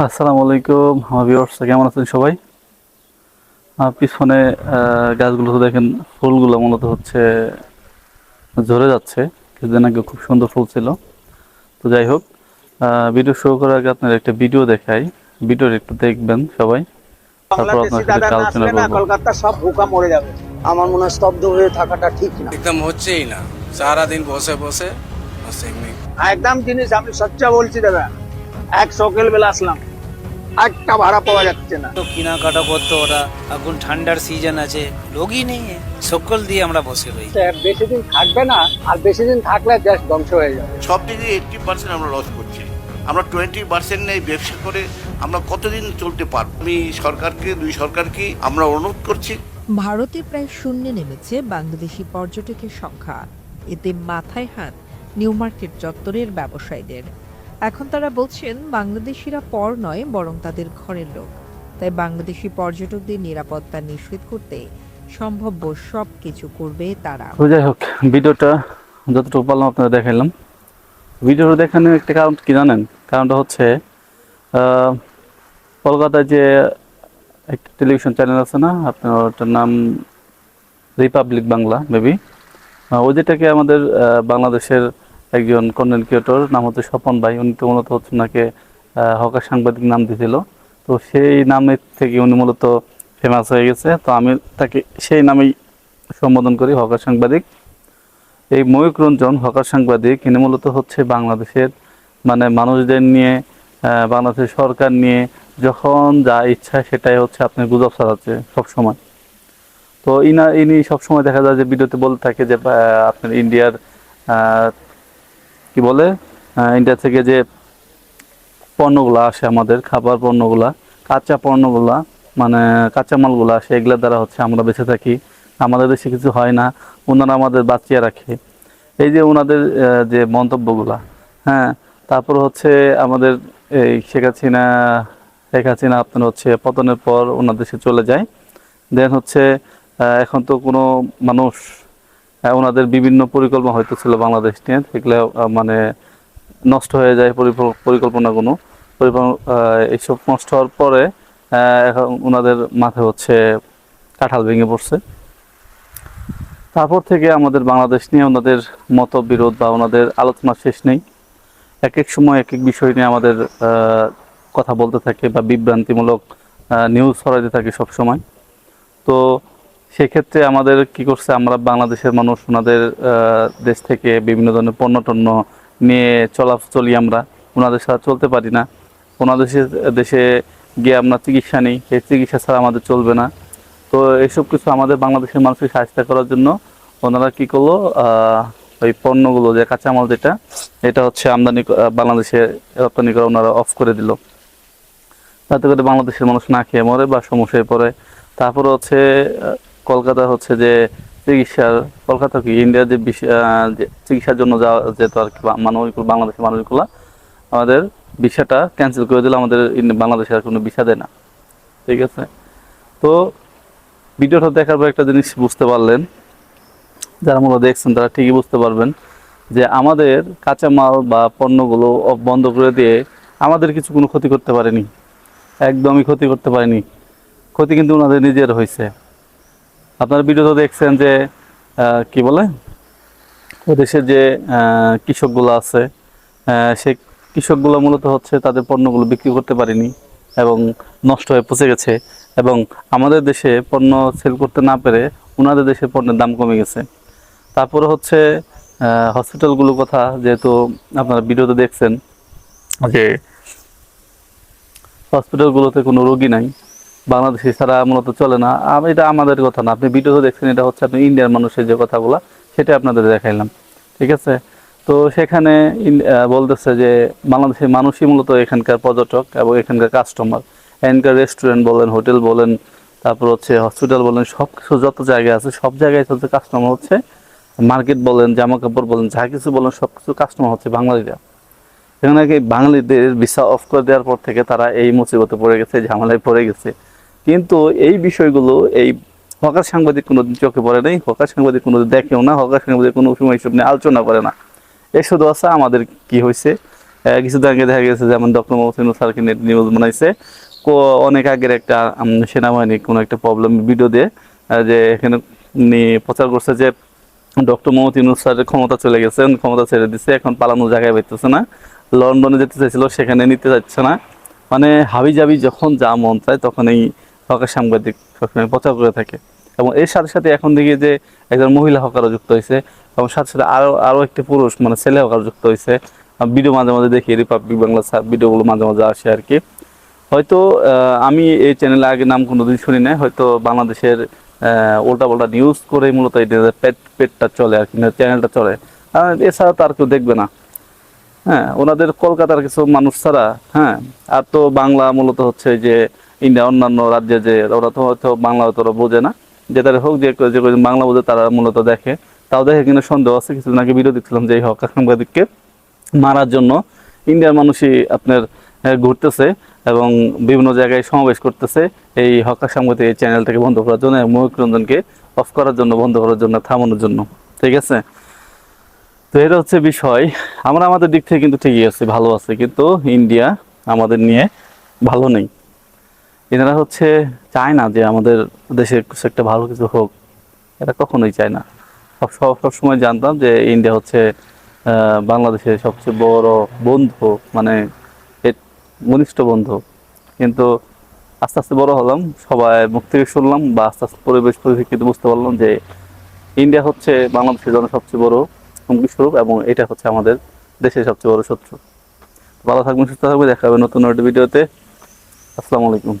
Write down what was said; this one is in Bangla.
আসসালামু আলাইকুম আমার ভিউয়ার্স কেমন আছেন সবাই? পিছনে গাছগুলো তো দেখেন ফুলগুলো মূলত হচ্ছে ঝরে যাচ্ছে কিছুদিন আগে খুব সুন্দর ফুল ছিল। তো যাই হোক ভিডিও শুরু করার আগে আপনার একটা ভিডিও দেখাই। ভিডিওটা একটু দেখবেন সবাই। তারপর আপনার সাথে আলোচনা করব। কলকাতা সব ভুকা মরে যাবে। আমার মনে হয় স্তব্ধ হয়ে থাকাটা ঠিক না। একদম হচ্ছেই না। সারা দিন বসে বসে একদম জিনিস আমি সচ্চা বলছি দাদা এক সকাল বেলা আসলাম। একটা ভাড়া পাওয়া যাচ্ছে না। তো কেনাকাটা করতো ওরা। এখন ঠান্ডার সিজন আছে লোকই নেই। সকল দিয়ে আমরা বসে রই। বেশি দিন থাকবে না আর বেশি দিন থাকলে দেশ ধ্বংস হয়ে যাবে। সব দিকে এইটটি পার্সেন্ট আমরা লস করছি। আমরা টোয়েন্টি পার্সেন্ট নেই ব্যবসা করে আমরা কতদিন চলতে পারব? আমি সরকারকে দুই সরকারকে আমরা অনুরোধ করছি। ভারতে প্রায় শূন্যে নেমেছে বাংলাদেশি পর্যটকের সংখ্যা। এতে মাথায় হাত নিউ মার্কেট চত্বরের ব্যবসায়ীদের। এখন তারা বলছেন বাংলাদেশিরা পর নয় বরং তাদের ঘরের লোক। তাই বাংলাদেশি পর্যটকদের নিরাপত্তা নিশ্চিত করতে সম্ভাব্য সব কিছু করবে তারা। যাই হোক, ভিডিওটা যতটুকু পারলাম আপনারা দেখাইলাম। ভিডিওটা দেখানোর একটা কারণ কি জানেন? কারণটা হচ্ছে কলকাতায় যে একটা টেলিভিশন চ্যানেল আছে না, আপনার ওটার নাম রিপাবলিক বাংলা, মেবি। ওই যেটাকে আমাদের বাংলাদেশের একজন কন্টেন্ট ক্রিয়েটর নাম হচ্ছে স্বপন ভাই। উনি তো মূলত হচ্ছে ওনাকে হকার সাংবাদিক নাম দিয়েছিল তো সেই নামের থেকে উনি মূলত ফেমাস হয়ে গেছে। তো আমি তাকে সেই নামেই সম্বোধন করি, হকার সাংবাদিক। এই ময়ূক রঞ্জন, হকার সাংবাদিক, ইনি মূলত হচ্ছে বাংলাদেশের মানে মানুষদের নিয়ে বাংলাদেশের সরকার নিয়ে যখন যা ইচ্ছা সেটাই হচ্ছে আপনি গুজব ছড়াচ্ছে সবসময়। তো ইনা, ইনি সবসময় দেখা যায় যে ভিডিওতে বলতে থাকে যে আপনার ইন্ডিয়ার কি বলে? ইন্ডিয়া থেকে যে পণ্যগুলো আসে আমাদের, খাবার পণ্যগুলা, কাঁচা পণ্যগুলা মানে কাঁচা মালগুলা আসে এগুলোর দ্বারা হচ্ছে আমরা বেঁচে থাকি। আমাদের দেশে কিছু হয় না ওনারা আমাদের বাঁচিয়ে রাখে। এই যে ওনাদের যে মন্তব্যগুলা হ্যাঁ তারপর হচ্ছে আমাদের এই শেখ হাসিনা শেখ হাসিনা আপনার হচ্ছে পতনের পর ওনার দেশে চলে যায়। দেন হচ্ছে এখন তো কোনো মানুষ ওনাদের বিভিন্ন পরিকল্পনা হয়তো ছিল বাংলাদেশ নিয়ে। সেগুলো মানে নষ্ট হয়ে যায় পরিকল্পনা আহ, এইসব নষ্ট হওয়ার পরে এখন ওনাদের মাথায় হচ্ছে কাঁঠাল ভেঙে পড়ছে। তারপর থেকে আমাদের বাংলাদেশ নিয়ে ওনাদের মতবিরোধ বা ওনাদের আলোচনা শেষ নেই। এক এক সময় এক এক বিষয় নিয়ে আমাদের কথা বলতে থাকে বা বিভ্রান্তিমূলক নিউজ ছড়াইতে থাকে সব সময় তো সেক্ষেত্রে আমাদের কি করছে, আমরা বাংলাদেশের মানুষ, ওনাদের দেশ থেকে বিভিন্ন ধরনের পণ্য টণ্য নিয়ে চলা, চলি আমরা। ওনাদের সাথে চলতে পারি না। ওনাদের দেশে গিয়ে আমরা চিকিৎসা নিই। সেই চিকিৎসা ছাড়া আমাদের চলবে না। তো এইসব কিছু আমাদের বাংলাদেশের মানুষকে সাহায্য করার জন্য ওনারা কি করল ওই পণ্যগুলো, যে কাঁচামাল যেটা, এটা হচ্ছে আমদানি বাংলাদেশে রপ্তানি করা ওনারা অফ করে দিল। তাতে করে বাংলাদেশের মানুষ না খেয়ে মরে বা সমস্যায় পড়ে। তারপরে হচ্ছে কলকাতা হচ্ছে যে চিকিৎসার, কলকাতা কি? ইন্ডিয়ার যে চিকিৎসার জন্য যাওয়া যেত আর কি, বা- মানুষ বাংলাদেশের মানুষগুলা আমাদের ভিসাটা ক্যান্সেল করে দিলে আমাদের বাংলাদেশে আর কোনো ভিসা দেয় না। ঠিক আছে? তো ভিডিওটা দেখার পর একটা জিনিস বুঝতে পারলেন, যারা মূলত দেখছেন তারা ঠিকই বুঝতে পারবেন যে আমাদের কাঁচামাল বা পণ্যগুলো বন্ধ করে দিয়ে আমাদের কিছু কোনো ক্ষতি করতে পারেনি। একদমই ক্ষতি করতে পারেনি। ক্ষতি কিন্তু ওনাদের নিজের হয়েছে। আপনারা ভিডিওতে দেখছেন যে কি বলে? দেশের যে কৃষকগুলো আছে সেই কৃষকগুলো মূলত হচ্ছে তাদের পণ্যগুলো বিক্রি করতে পারেনি এবং নষ্ট হয়ে পচে গেছে এবং আমাদের দেশে পণ্য সেল করতে না পেরে ওনাদের দেশে পণ্যের দাম কমে গেছে। তারপরে হচ্ছে হসপিটালগুলোর কথা যেহেতু আপনারা ভিডিওতে দেখছেন, যে হসপিটালগুলোতে কোনো রোগী নাই। বাংলাদেশি ছাড়া মূলত চলে না। এটা আমাদের কথা না। আপনি ভিডিওতে দেখছেন, এটা হচ্ছে আপনি ইন্ডিয়ার মানুষের যে কথাগুলো, সেটা আপনাদের দেখাইলাম। ঠিক আছে? তো সেখানে বলতেছে যে বাংলাদেশের মানুষই মূলত এখানকার পর্যটক এবং এখানকার কাস্টমার এখানকার রেস্টুরেন্ট বলেন হোটেল বলেন, তারপর হচ্ছে হসপিটাল বলেন সব কিছু যত জায়গায় আছে, সব জায়গায় হচ্ছে কাস্টমার হচ্ছে মার্কেট বলেন, জামা কাপড় বলেন, যা কিছু বলেন সব কিছু কাস্টমার হচ্ছে বাঙালিরা। এখানে নাকি বাঙালিদের ভিসা অফ করে দেওয়ার পর থেকে তারা এই মুসিবতে পড়ে গেছে, ঝামেলায় পড়ে গেছে। কিন্তু এই বিষয়গুলো, এই হকার সাংবাদিক কোনোদিন চোখে পড়ে নেই, হকার সাংবাদিক কোনোদিন দেখেও না, হকার সাংবাদিক কোনো সময় এসব নিয়ে আলোচনা করে না। এ শুধু আছে আমাদের কি হয়েছে। কিছুদিন আগে দেখা গেছে যেমন ডক্টর মোহাম্মদ স্যারকে নিউজ বানাইছে। অনেক আগের একটা সেনাবাহিনী কোনো একটা প্রবলেম ভিডিও দিয়ে যে এখানে প্রচার করছে যে, ডক্টর মোহাম্মদ ইউনুস স্যারের ক্ষমতা চলে গেছেন, ক্ষমতা ছেড়ে দিচ্ছে এখন পালানোর জায়গায় পাইতেছে না। লন্ডনে যেতে চাইছিল, সেখানে নিতে যাচ্ছে না। মানে হাবি জাবি যখন যা মন চায়, তখন এই হকার সাংবাদিক সবসময় প্রচার করে থাকে। এবং এর সাথে সাথে এখন দেখি যে একজন মহিলা হকারও যুক্ত হয়েছে এবং সাথে সাথে আরও আরও একটি পুরুষ মানে ছেলে হকার যুক্ত হয়েছে। ভিডিও মাঝে মাঝে দেখি রিপাবলিক বাংলা ভিডিওগুলো মাঝে মাঝে আসে আর কি। হয়তো আমি এই চ্যানেলে আগে নাম কোনোদিন শুনি না হয়তো বাংলাদেশের উল্টা পাল্টা নিউজ করে মূলত এই পেট পেটটা চলে আর কি চ্যানেলটা চলে। এছাড়া তো আর কেউ দেখবে না। হ্যাঁ ওনাদের কলকাতার কিছু মানুষ ছাড়া হ্যাঁ আর তো বাংলা মূলত হচ্ছে যে ইন্ডিয়া, অন্যান্য রাজ্যে যে ওরা তো হয়তো বাংলা হয়তো বোঝে না। যেটার হোক, যে যে বাংলা বোঝে, তারা মূলত দেখে। তাও দেখে কিন্তু সন্দেহ আছে, কিছুদিন আগে ভিডিও দেখছিলাম যে এই হকার সাংবাদিককে মারার জন্য। ইন্ডিয়ার মানুষই আপনার ঘুরতেছে এবং বিভিন্ন জায়গায় সমাবেশ করতেছে। এই হকার সাংবাদিক এই চ্যানেলটাকে বন্ধ করার জন্য এবং মহিক রঞ্জনকে অফ করার জন্য, বন্ধ করার জন্য, থামানোর জন্য। ঠিক আছে? তো এটা হচ্ছে বিষয়। আমরা আমাদের দিক থেকে কিন্তু ঠিকই আছে, ভালো আছে, কিন্তু ইন্ডিয়া আমাদের নিয়ে ভালো নেই। এনারা হচ্ছে চায় না যে আমাদের দেশে কিছু একটা ভালো কিছু হোক, এটা কখনোই চায় না। সব সব সবসময় জানতাম যে ইন্ডিয়া হচ্ছে বাংলাদেশের সবচেয়ে বড় বন্ধু মানে ঘনিষ্ঠ বন্ধু। কিন্তু আস্তে আস্তে বড় হলাম, সবাই মুখ থেকে শুনলাম বা আস্তে আস্তে পরিবেশ পরিপ্রেক্ষিতে বুঝতে পারলাম যে ইন্ডিয়া হচ্ছে বাংলাদেশের জন্য সবচেয়ে বড় হুমকি স্বরূপ এবং এটা হচ্ছে আমাদের দেশের সবচেয়ে বড় শত্রু। ভালো থাকবেন, সুস্থ থাকবেন, দেখা হবে নতুন ভিডিওতে। আসসালামু আলাইকুম।